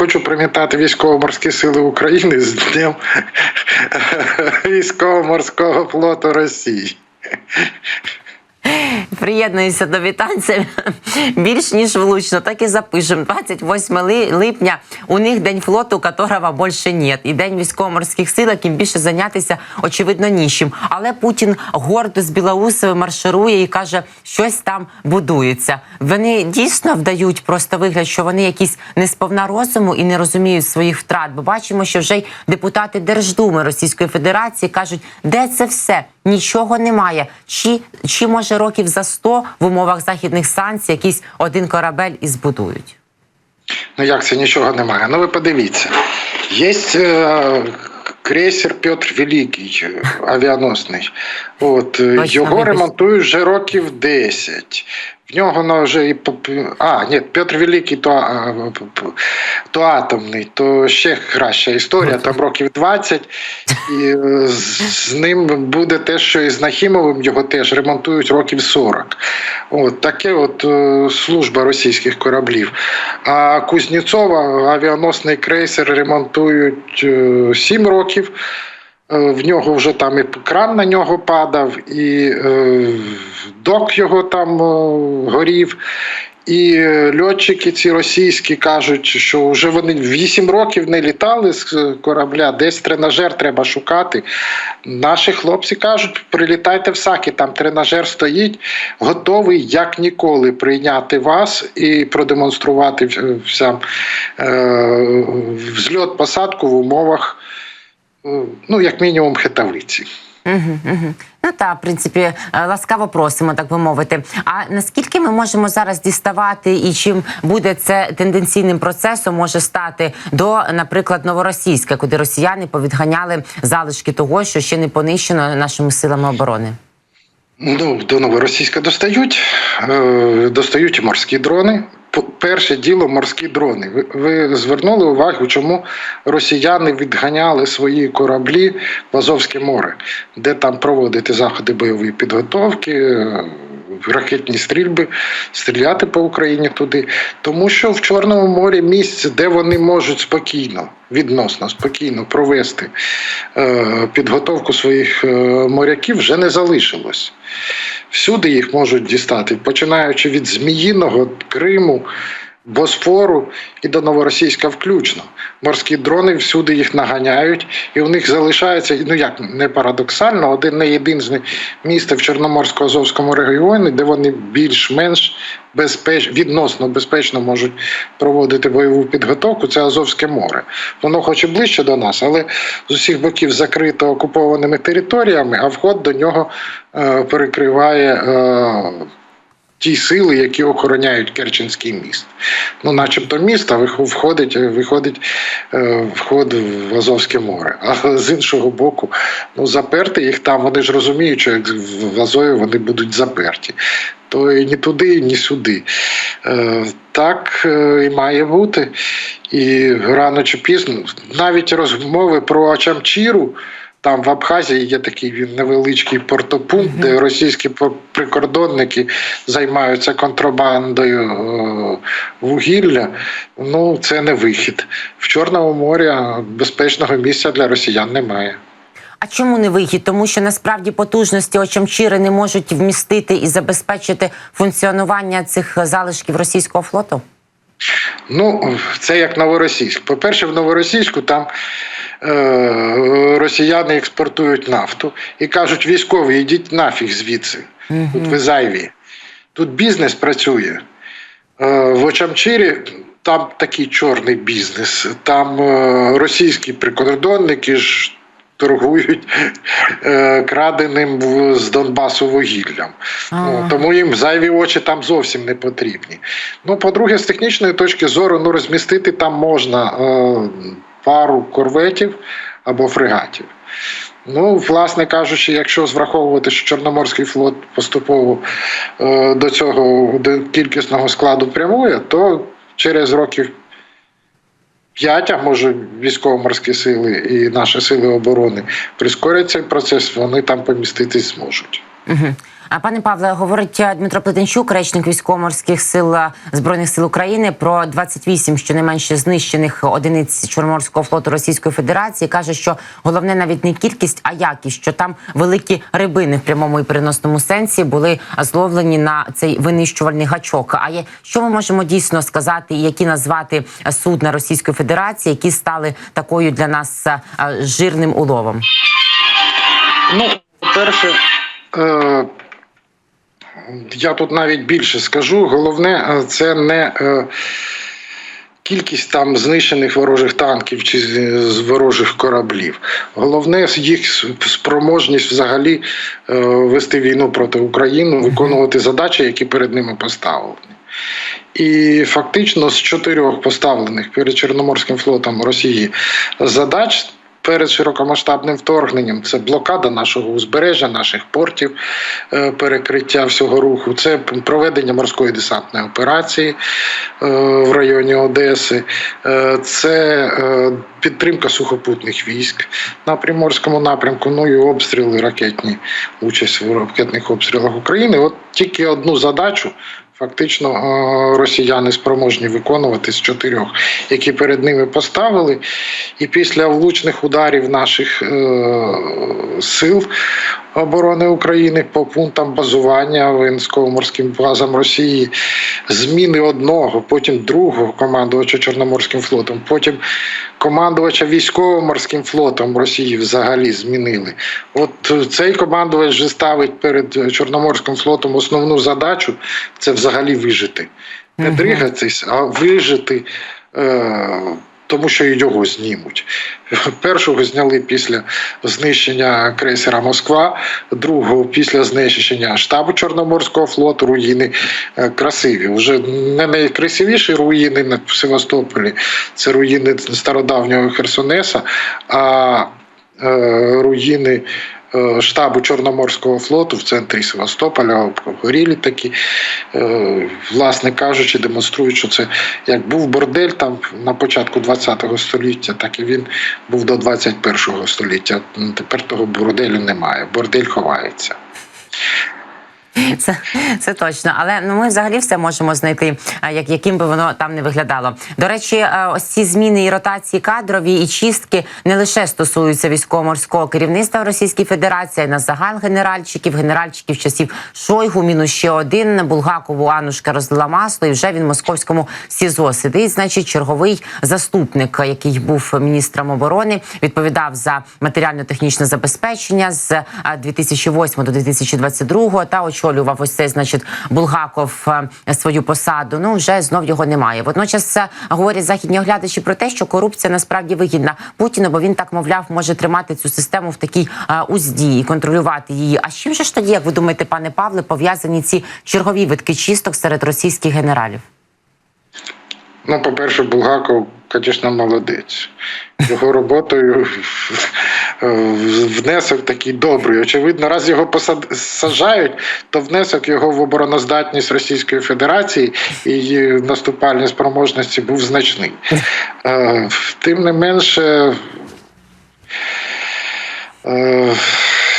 хочу привітати військово-морські сили України з Днем військово-морського флоту Росії. Приєднуюся до вітань. Більш ніж влучно. Так і запишемо. 28 липня у них день флоту, которого більше нет. І день військово-морських сил, яким більше зайнятися, очевидно, нічим. Але Путін гордо з Білоусовим марширує і каже, щось там будується. Вони дійсно вдають просто вигляд, що вони якісь не сповна розуму і не розуміють своїх втрат. Бо бачимо, що вже й депутати Держдуми Російської Федерації кажуть, де це все? Нічого немає. Чи, чи може років за 100 в умовах західних санкцій якийсь один корабель і збудують? Ну як це нічого немає? Ну ви подивіться. Є е, крейсер Петр Великий, е, авіаносний. От, е, Точно, його ремонтують вже років 10. В нього вже і а, ні, Петр Великий то, то атомний, то ще краща історія, там років 20. І е, з, ним буде те, що і з Нахімовим його теж ремонтують років 40. От таке от е, служба російських кораблів. А Кузнєцова авіаносний крейсер ремонтують е, 7 років. Е, В нього вже там і кран на нього падав, і е, док його там е, горів. І льотчики ці російські кажуть, що вже вони 8 років не літали з корабля, десь тренажер треба шукати. Наші хлопці кажуть, прилітайте в Саки, там тренажер стоїть, готовий як ніколи прийняти вас і продемонструвати всім е, взльот посадку в умовах, ну, як мінімум, хитавиці. Ну та в принципі е, ласкаво просимо, так би мовити. А наскільки ми можемо зараз діставати, і чим буде це тенденційним процесом може стати до, наприклад, новоросійська, куди росіяни повідганяли залишки того, що ще не понищено нашими силами оборони? Ну, до новоросійська достають, е, достають морські дрони. Перше діло морські дрони. Ви, звернули увагу, чому росіяни відганяли свої кораблі в Азовське море, де там проводити заходи бойової підготовки, ракетні стрільби, стріляти по Україні туди. Тому що в Чорному морі місце, де вони можуть спокійно, відносно спокійно провести е, підготовку своїх е, моряків, вже не залишилось. Всюди їх можуть дістати, починаючи від Зміїного, Криму, Босфору і до Новоросійська включно. Морські дрони всюди їх наганяють, і у них залишається, ну як не парадоксально, один не єдине місце в Чорноморсько-Азовському регіоні, де вони більш-менш безпеч... відносно безпечно можуть проводити бойову підготовку. Це Азовське море. Воно хоч і ближче до нас, але з усіх боків закрито окупованими територіями, а вход до нього е, перекриває. Е, ті сили, які охороняють Керченський міст. Ну, начебто міст, а входить, виходить е, вход в Азовське море. А з іншого боку, ну, заперти їх там, вони ж розуміють, що в Азові вони будуть заперті. То і ні туди, ні сюди. Е, так е, і має бути. І рано чи пізно, навіть розмови про Чамчіру. Там в Абхазії є такий він невеличкий портопункт, де російські прикордонники займаються контрабандою е, вугілля. Ну, це не вихід. В Чорному морі безпечного місця для росіян немає. А чому не вихід? Тому що насправді потужності очамчири не можуть вмістити і забезпечити функціонування цих залишків російського флоту? Ну, це як новоросійськ. По-перше, в новоросійську там е, росіяни експортують нафту і кажуть: військові, йдіть нафіг звідси. Тут ви зайві. Тут бізнес працює. Е, в Очамчирі там такий чорний бізнес. Там е, російські прикордонники ж. Торгують е, краденим в- з Донбасу вугіллям. Ну, тому їм зайві очі там зовсім не потрібні. Ну, по-друге, з технічної точки зору, ну, розмістити там можна е, пару корветів або фрегатів. Ну, власне кажучи, якщо враховувати, що Чорноморський флот поступово е, до цього до кількісного складу прямує, то через років 5, а може військово-морські сили і наші сили оборони прискорять цей процес, вони там поміститись зможуть. Угу. А пане Павле, говорить е, Дмитро Плетенчук, речник військово-морських сил е, збройних сил України про 28 щонайменше знищених одиниць Чорноморського флоту Російської Федерації. каже, що головне навіть не кількість, а якість, що там великі рибини в прямому і переносному сенсі були зловлені на цей винищувальний гачок. А є що ми можемо дійсно сказати, і які назвати е, судна Російської Федерації, які стали такою для нас жирним уловом? Ну, по-перше, е, я тут навіть більше скажу. Головне, е, це не е, кількість там знищених ворожих танків чи з- ворожих кораблів. Головне їх спроможність взагалі е, вести війну проти України, виконувати задачі, які перед ними поставлені. І фактично з чотирьох поставлених перед Чорноморським флотом Росії задач перед широкомасштабним вторгненням. Це блокада нашого узбережжя, наших портів, е, перекриття всього руху, це проведення морської десантної операції е, в районі Одеси, е, це підтримка сухопутних військ на Приморському напрямку, ну і обстріли ракетні, участь в ракетних обстрілах України. От тільки одну задачу фактично росіяни спроможні виконувати з чотирьох, які перед ними поставили. І після влучних ударів наших е, сил оборони України по пунктам базування військово-морським базам Росії, зміни одного, потім другого командувача Чорноморським флотом, потім командувача військово-морським флотом Росії взагалі змінили. От цей командувач вже ставить перед Чорноморським флотом основну задачу це взагалі вижити. Не дригатись, а вижити. Е- тому що його знімуть. Першого зняли після знищення крейсера Москва, другого після знищення штабу Чорноморського флоту, руїни е, красиві. Вже не найкрасивіші руїни на Севастополі, це руїни стародавнього Херсонеса, а е, руїни. Е, Штабу Чорноморського флоту в центрі Севастополя обгорілі такі, е, власне кажучи, демонструють, що це як був бордель там на початку ХХ століття, так і він був до 21 століття. Тепер того борделю немає. Бордель ховається. Це, це точно, але ну ми взагалі все можемо знайти, а, як яким би воно там не виглядало. До речі, е, ось ці зміни і ротації кадрові і чистки не лише стосуються військово-морського керівництва Російської Федерації, на загал генеральчиків, генеральчиків часів Шойгу, мінус ще один Булгакову Анушка розлила масло, і вже він в московському СІЗО сидить. Значить, черговий заступник, який був міністром оборони, відповідав за матеріально-технічне забезпечення з е, 2008 до 2022 та очолював ось цей, значить, Булгаков е, свою посаду. Ну вже знов його немає. Водночас е, говорять західні оглядачі про те, що корупція насправді вигідна Путіну, бо він так мовляв може тримати цю систему в такій е, узді і контролювати її. А з чим же ж тоді, як ви думаєте, пане Павле, пов'язані ці чергові витки чисток серед російських генералів? Ну, по-перше, Булгаков, звісно, молодець. Його роботою е, внесок такий добрий. Очевидно, раз його посад... саджають, то внесок його в обороноздатність Російської Федерації і її наступальні спроможності був значний. Е, Тим не менше.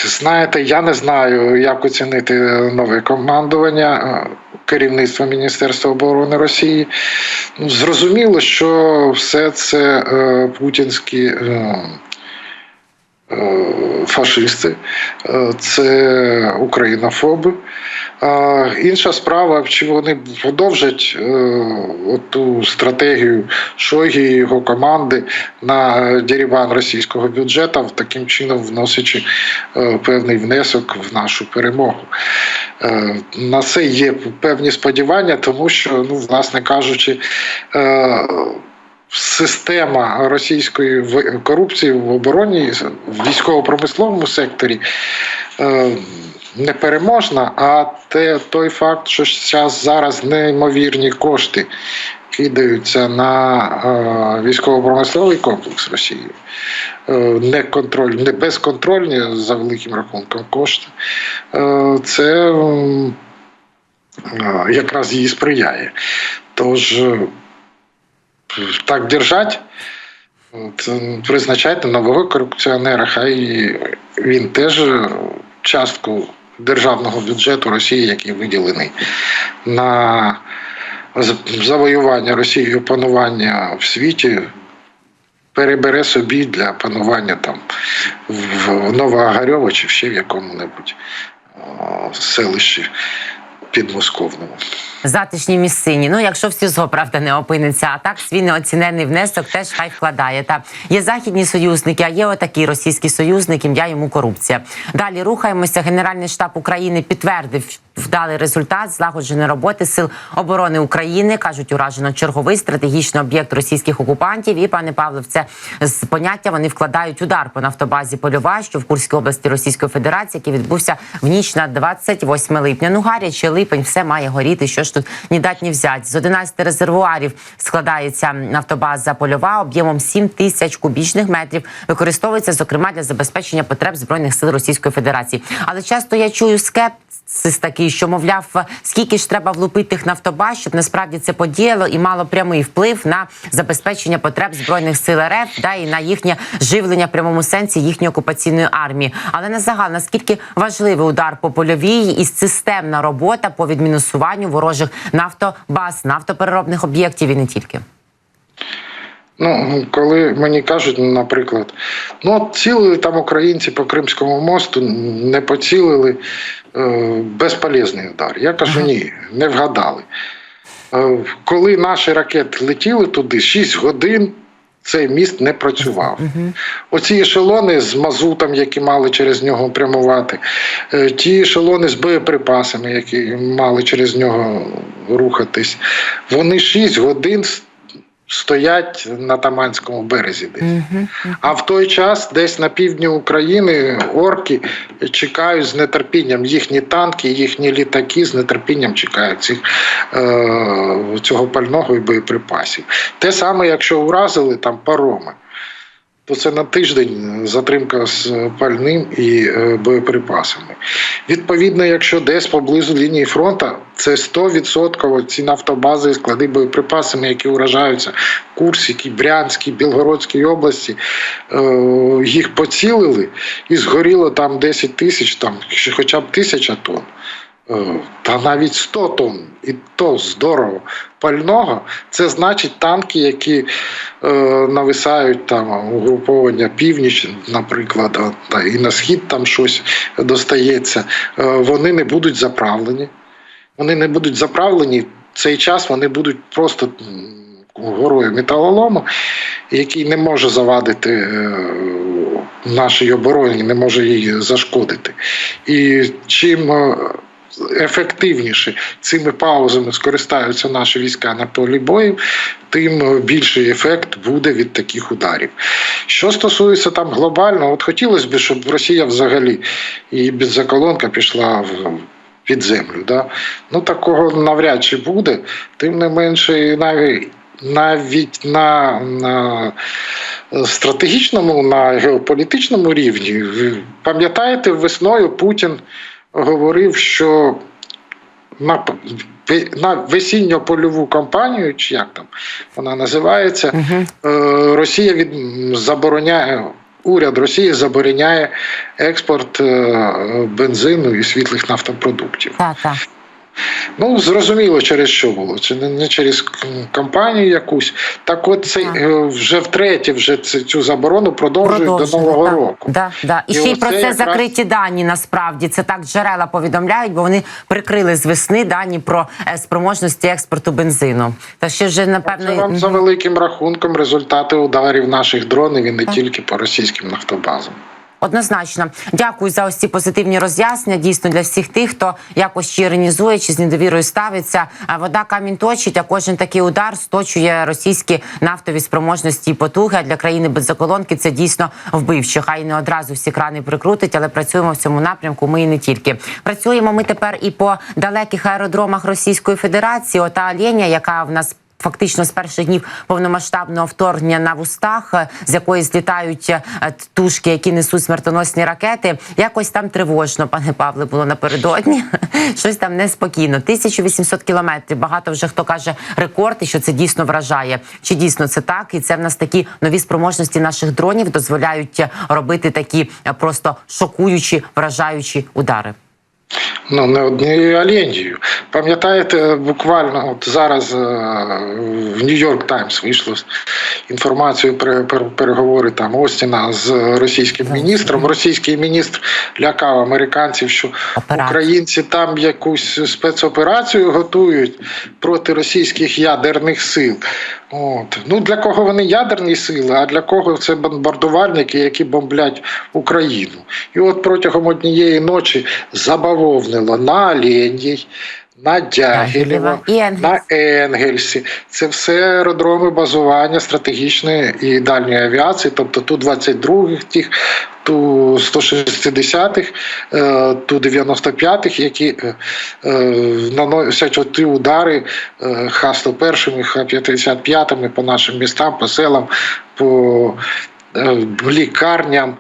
Знаєте, я не знаю, як оцінити нове командування е, керівництва Міністерства оборони Росії. Ну, Зрозуміло, що все це е, путінські е, фашисти, е, це українофоби. Інша справа, чи вони продовжать е, ту стратегію Шойгі і його команди на дерибан російського бюджету, таким чином вносячи е, певний внесок в нашу перемогу. Е, на це є певні сподівання, тому що, ну, власне кажучи, е, Система російської корупції в обороні в військово-промисловому секторі е, непереможна, а те, той факт, що зараз, зараз неймовірні кошти кидаються на е, військово-промисловий комплекс Росії, е, не, контроль, не безконтрольні за великим рахунком кошти, це якраз їй сприяє. Тож так держать. Призначайте нового корупціонера, хай він теж частку державного бюджету Росії, який виділений на завоювання Росією панування в світі, перебере собі для панування там в Новоогарьово чи ще в якому-небудь селищі підмосковному. Затишні місцині. Ну, якщо в СІЗО, правда, не опиниться, а так свій неоцінений внесок теж хай вкладає. Та є західні союзники, а є отакий російський союзник, ім'я йому корупція. Далі рухаємося. Генеральний штаб України підтвердив вдалий результат злагодженої роботи сил оборони України. кажуть, уражено черговий стратегічний об'єкт російських окупантів. І пане Павло, в це з поняття вони вкладають удар по нафтобазі Польова, що в Курській області Російської Федерації, який відбувся в ніч на 28 липня. Ну гаряче липень, все має горіти. Що ж тут ні дать, ні взять. З 11 резервуарів складається нафтобаза Польова об'ємом 7 тисяч кубічних метрів. Використовується зокрема для забезпечення потреб збройних сил Російської Федерації. Але часто я чую скепсис такий, що мовляв, скільки ж треба влупити тих нафтобаз, щоб насправді це подіяло і мало прямий вплив на забезпечення потреб збройних сил РФ, да і на їхнє живлення в прямому сенсі їхньої окупаційної армії. Але на загал наскільки важливий удар по польовій і системна робота по відмінусуванню ворожих нафтобаз, нафтопереробних об'єктів і не тільки. Ну, коли мені кажуть, наприклад, ну от цілили там українці по Кримському мосту, не поцілили е, безполезний удар. Я кажу, ні, не вгадали. Е, коли наші ракети летіли туди, 6 годин цей міст не працював. Оці ешелони з мазутом, які мали через нього прямувати, е, ті ешелони з боєприпасами, які мали через нього рухатись, вони 6 годин стоять на Таманському березі десь. А в той час, десь на півдні України, орки чекають з нетерпінням їхні танки, їхні літаки з нетерпінням чекають цих, е, цього пального і боєприпасів. Те саме, якщо вразили там пароми. То це на тиждень затримка з пальним і е, боєприпасами. Відповідно, якщо десь поблизу лінії фронту, це 100% ці нафтобази і склади боєприпасами, які уражаються в Курській, Брянській, Білгородській області, е, їх поцілили і згоріло там 10 тисяч, там хоча б тисяча тонн. Е, Та навіть 100 тонн, і то здорово пального. Це значить танки, які е, нависають там угруповання північ, наприклад, та і на схід там щось достається. Е, вони не будуть заправлені. Вони не будуть заправлені. В цей час вони будуть просто горою металолому, який не може завадити е, нашій обороні, не може їй зашкодити. І чим е, ефективніше цими паузами скористаються наші війська на полі бою, тим більший ефект буде від таких ударів. Що стосується там глобально, от хотілося б, щоб Росія взагалі і беззаколонка пішла в. Під землю, да? ну такого навряд чи буде. Тим не менше, навіть навіть на, на стратегічному, на геополітичному рівні, пам'ятаєте, весною Путін говорив, що на, на весінньо-польову кампанію, чи як там вона називається, Угу. Росія від забороняє. Уряд Росії забороняє експорт е, бензину і світлих нафтопродуктів. Так, так. Ну, зрозуміло, через що було. Це не, не через к- кампанію якусь. Так от це е, вже втретє вже це- цю заборону продовжують до Нового да, року. Да, да. І, І ще й про це якраз- закриті дані насправді. Це так джерела повідомляють, бо вони прикрили з весни дані про е, спроможності експорту бензину. Та ще вже напевно Це вам за великим рахунком результати ударів наших дронів і не тільки по російським нафтобазам. Однозначно, дякую за ось ці позитивні роз'яснення. Дійсно для всіх тих, хто якось чи іронізує, чи з недовірою ставиться. А вода камінь точить, а кожен такий удар сточує російські нафтові спроможності і потуги. А для країни без заколонки це дійсно вбивче. Хай не одразу всі крани прикрутить, але працюємо в цьому напрямку. Ми і не тільки працюємо. Ми тепер і по далеких аеродромах Російської Федерації. Ота Оленя, яка в нас фактично з перших днів повномасштабного вторгнення на вустах, е, з якої злітають е, тушки, які несуть смертоносні ракети. Якось там тривожно, пане Павле, було напередодні. Щось там неспокійно. 1800 кілометрів. Багато вже хто каже рекорд, і що це дійсно вражає. Чи дійсно це так? І це в нас такі нові спроможності наших дронів дозволяють е, робити такі просто шокуючі, вражаючі удари. Ну, не однією Алєндією. Пам'ятаєте, буквально от зараз е, в Нью-Йорк Таймс вийшло з інформацією про переговори там Остіна з російським міністром. Російський міністр лякав американців, що українці там якусь спецоперацію готують проти російських ядерних сил. От. Ну, для кого вони ядерні сили, а для кого це бомбардувальники, які бомблять Україну. І от протягом однієї ночі забавовнило на Оленій, на Енгельс. на Енгельсі. Це все аеродроми базування стратегічної і дальньої авіації, тобто ту 22-х, тих, ту 160-х, е, ту 95-х, які е, е, наносять оті удари е, Х-101, Х-55 по нашим містам, по селам, по лікарням.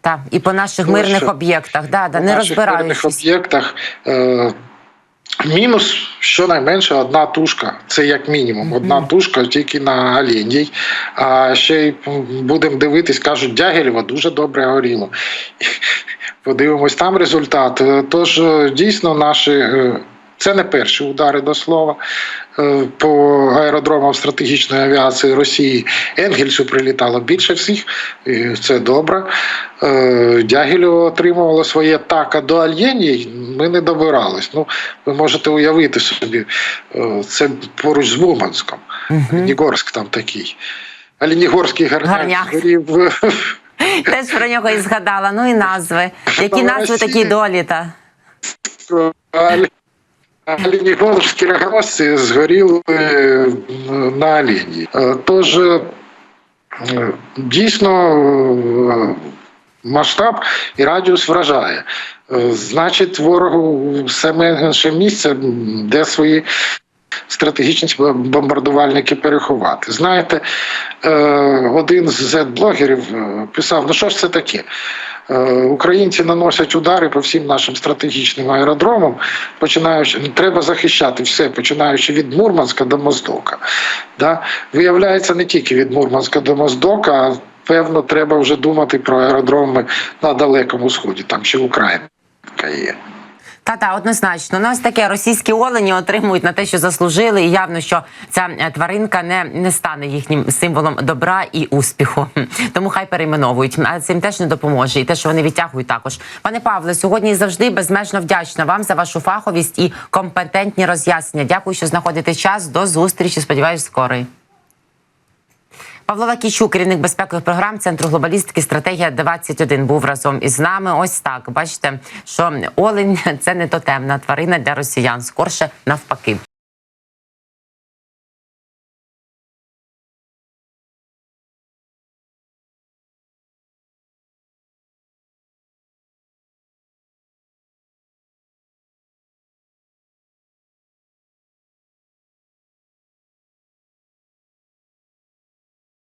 Е, Так. І по наших Ну, мирних що? об'єктах, да, да, на не наших мирних об'єктах. Е, мінус щонайменше одна тушка. Це як мінімум. Одна тушка тільки на Оленій. А ще й будемо дивитись, кажуть, Дягілєво дуже добре горіло. Подивимось там результат. Е, Тож е, дійсно наші. Це не перші удари до слова е, по аеродромам стратегічної авіації Росії. Енгельсу прилітало більше всіх, і це добре. Е, Дягілєво отримувало своє так, а до Альєнії ми не добирались. Ну, ви можете уявити собі, е, це поруч з Мурманськом. Нігорськ там такий. Оленігорський гарняк Теж про нього і згадала. Ну і назви. Які назви такі долі та. Оленігорські рогоносці згоріли е, на Олені. Е, Тож е, дійсно масштаб і радіус вражає. Значить, ворогу все менше місця, де свої стратегічні бомбардувальники переховати. Знаєте, е, один з Z-блогерів е, писав: ну що ж це таке? Е, Українці наносять удари по всім нашим стратегічним аеродромам, починаючи треба захищати все, починаючи від Мурманська до Моздока. Да? Виявляється, не тільки від Мурманська до Моздока, а певно, треба вже думати про аеродроми на Далекому Сході, там ще Україна є. Та та однозначно. Нас таке російські олені отримують на те, що заслужили, і явно, що ця е, тваринка не, не стане їхнім символом добра і успіху. Тому хай перейменовують. А цим теж не допоможе. І те, що вони відтягують також. Пане Павле, сьогодні завжди безмежно вдячна вам за вашу фаховість і компетентні роз'яснення. Дякую, що знаходите час. До зустрічі. Сподіваюсь, скорої. Павло Лакійчук, керівник безпекових програм Центру глобалістики стратегія 21 був разом із нами. Ось так. Бачите, що олень це не тотемна тварина для росіян, скорше навпаки.